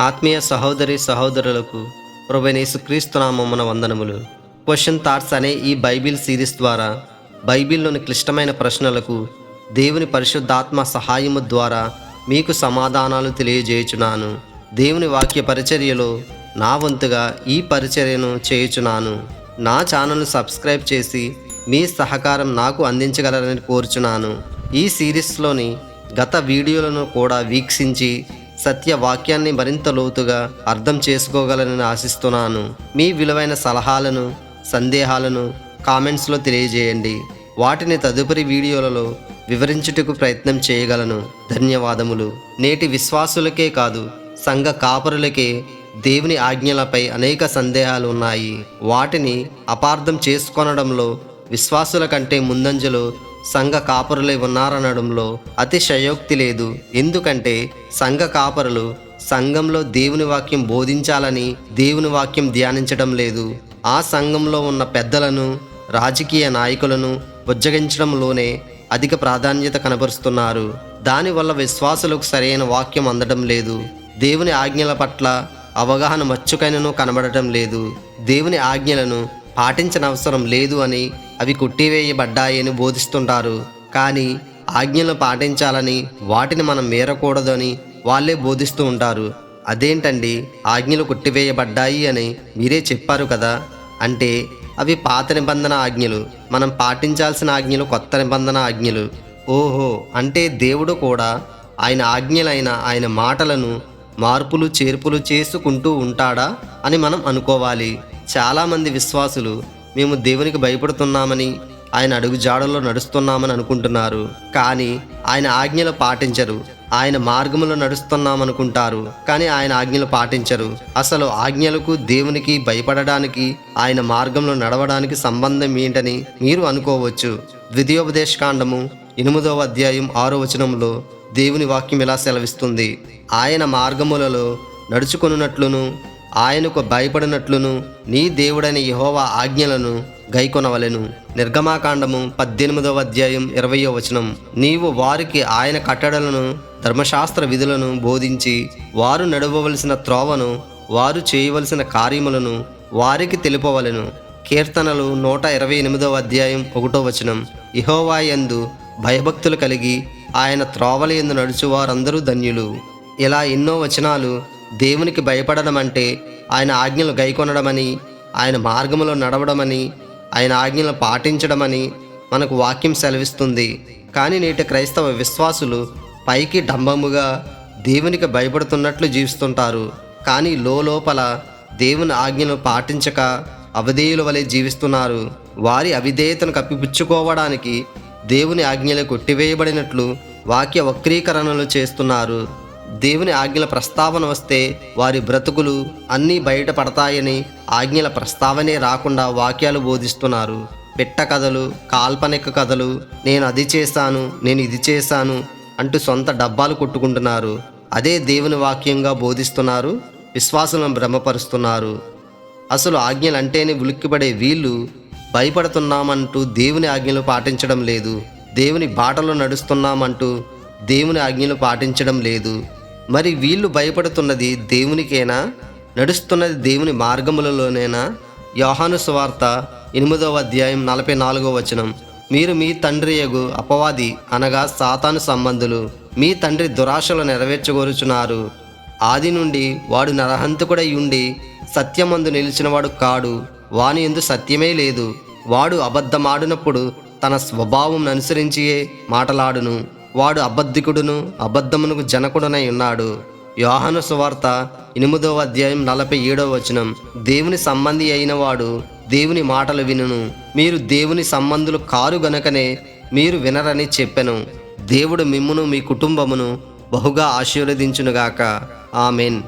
ఆత్మీయ సహోదరి సహోదరులకు క్రీస్తు నామమున వందనములు. క్వశ్చన్ థాట్స్ అనే ఈ బైబిల్ సిరీస్ ద్వారా బైబిల్లోని క్లిష్టమైన ప్రశ్నలకు దేవుని పరిశుద్ధాత్మ సహాయము ద్వారా మీకు సమాధానాలు తెలియజేయుచున్నాను. దేవుని వాక్య పరిచర్యలో నా వంతుగా ఈ పరిచర్యను చేయుచున్నాను. నా ఛానల్ను సబ్స్క్రైబ్ చేసి మీ సహకారం నాకు అందించగలరని కోరుచున్నాను. ఈ సిరీస్లోని గత వీడియోలను కూడా వీక్షించి సత్య వాక్యాన్ని మరింత లోతుగా అర్థం చేసుకోగలనని ఆశిస్తున్నాను. మీ విలువైన సలహాలను సందేహాలను కామెంట్స్లో తెలియజేయండి. వాటిని తదుపరి వీడియోలలో వివరించుటకు ప్రయత్నం చేయగలను. ధన్యవాదములు. నేటి విశ్వాసులకే కాదు సంఘ కాపరులకే దేవుని ఆజ్ఞలపై అనేక సందేహాలు ఉన్నాయి. వాటిని అపార్థం చేసుకొనడంలో విశ్వాసుల కంటే ముందంజలో సంఘ కాపరులై ఉన్నారనడంలో అతిశయోక్తి లేదు. ఎందుకంటే సంఘ కాపరులు సంఘంలో దేవుని వాక్యం బోధించాలని దేవుని వాక్యం ధ్యానించడం లేదు. ఆ సంఘంలో ఉన్న పెద్దలను రాజకీయ నాయకులను బుజ్జగించడంలోనే అధిక ప్రాధాన్యత కనబరుస్తున్నారు. దానివల్ల విశ్వాసులకు సరైన వాక్యం అందడం లేదు. దేవుని ఆజ్ఞల పట్ల అవగాహన మచ్చుకైనను కనబడటం లేదు. దేవుని ఆజ్ఞలను పాటించనవసరం లేదు అని అవి కొట్టివేయబడ్డాయని బోధిస్తుంటారు. కానీ ఆజ్ఞలు పాటించాలని వాటిని మనం మీరకూడదని వాళ్ళే బోధిస్తూ ఉంటారు. అదేంటండి? ఆజ్ఞలు కొట్టివేయబడ్డాయి అని మీరే చెప్పారు కదా? అంటే అవి పాత నిబంధన ఆజ్ఞలు మనం పాటించాల్సిన ఆజ్ఞలు కొత్త నిబంధన ఆజ్ఞలు. ఓహో! అంటే దేవుడు కూడా ఆయన ఆజ్ఞలైన ఆయన మాటలను మార్పులు చేర్పులు చేసుకుంటూ ఉంటాడా అని మనం అనుకోవాలి. చాలామంది విశ్వాసులు మేము దేవునికి భయపడుతున్నామని ఆయన అడుగు జాడల్లో నడుస్తున్నామని అనుకుంటున్నారు. కానీ ఆయన ఆజ్ఞలు పాటించరు. ఆయన మార్గంలో నడుస్తున్నామనుకుంటారు. కానీ ఆయన ఆజ్ఞలు పాటించరు. అసలు ఆజ్ఞలకు దేవునికి భయపడడానికి ఆయన మార్గంలో నడవడానికి సంబంధం ఏంటని మీరు అనుకోవచ్చు. ద్వితీయోపదేశకాండము ఎనిమిదవ అధ్యాయం ఆరో వచనంలో దేవుని వాక్యం ఇలా సెలవిస్తుంది? ఆయన మార్గములలో నడుచుకొనున్నట్లును ఆయనకు భయపడినట్లును నీ దేవుడైన యహోవా ఆజ్ఞలను గైకొనవలెను. నిర్గమాకాండము పద్దెనిమిదవ అధ్యాయం ఇరవయో వచనం. నీవు వారికి ఆయన కట్టడలను ధర్మశాస్త్ర విధులను బోధించి వారు నడవవలసిన త్రోవను వారు చేయవలసిన కార్యములను వారికి తెలుపవలెను. కీర్తనలు నూట ఇరవై ఎనిమిదవ అధ్యాయం ఒకటో వచనం. ఇహోవాయందు భయభక్తులు కలిగి ఆయన త్రోవల ఎందు నడుచు వారందరూ ధన్యులు. ఇలా ఎన్నో వచనాలు దేవునికి భయపడడం అంటే ఆయన ఆజ్ఞలు గైకొనడమని ఆయన మార్గములో నడవడమని ఆయన ఆజ్ఞలు పాటించడమని మనకు వాక్యం సెలవిస్తుంది. కానీ నేటి క్రైస్తవ విశ్వాసులు పైకి డంబముగా దేవునికి భయపడుతున్నట్లు జీవిస్తుంటారు. కానీ లోపల దేవుని ఆజ్ఞలు పాటించక అవధేయుల వలె జీవిస్తున్నారు. వారి అవిధేయతను కప్పిపుచ్చుకోవడానికి దేవుని ఆజ్ఞలు కొట్టివేయబడినట్లు వాక్య వక్రీకరణలు చేస్తున్నారు. దేవుని ఆజ్ఞల ప్రస్తావన వస్తే వారి బ్రతుకులు అన్నీ బయటపడతాయని ఆజ్ఞల ప్రస్తావనే రాకుండా వాక్యాలు బోధిస్తున్నారు. పిట్ట కథలు కాల్పనిక కథలు నేను అది చేశాను నేను ఇది చేశాను అంటూ సొంత డబ్బాలు కొట్టుకుంటున్నారు. అదే దేవుని వాక్యంగా బోధిస్తున్నారు విశ్వాసులను భ్రమపరుస్తున్నారు. అసలు ఆజ్ఞలు అంటేనే ఉలిక్కిపడే వీళ్ళు భయపడుతున్నామంటూ దేవుని ఆజ్ఞలు పాటించడం లేదు. దేవుని బాటలో నడుస్తున్నామంటూ దేవుని ఆజ్ఞలు పాటించడం లేదు. మరి వీళ్ళు భయపడుతున్నది దేవునికేనా? నడుస్తున్నది దేవుని మార్గములలోనేనా? యోహాను సువార్త ఎనిమిదవ అధ్యాయం నలభై నాలుగో వచనం. మీరు మీ తండ్రి యగు అపవాది అనగా సాతాను సంబంధులు మీ తండ్రి దురాశలు నెరవేర్చగోరుచున్నారు. ఆది నుండి వాడు నరహంతకుడై ఉండి సత్యమందు నిలిచినవాడు కాడు వాని ఎందు సత్యమే లేదు. వాడు అబద్ధమాడినప్పుడు తన స్వభావం అనుసరించియే మాటలాడును. వాడు అబద్ధికుడును అబద్ధమునకు జనకుడునై ఉన్నాడు. యోహాను సువార్త ఎనిమిదవ అధ్యాయం నలభై ఏడవ వచనం. దేవుని సంబంధి అయిన వాడు దేవుని మాటలు వినును. మీరు దేవుని సంబంధులు కారు గనుకనే మీరు వినరని చెప్పెను. దేవుడు మిమ్మును మీ కుటుంబమును బహుగా ఆశీర్వదించునుగాక. ఆమెన్.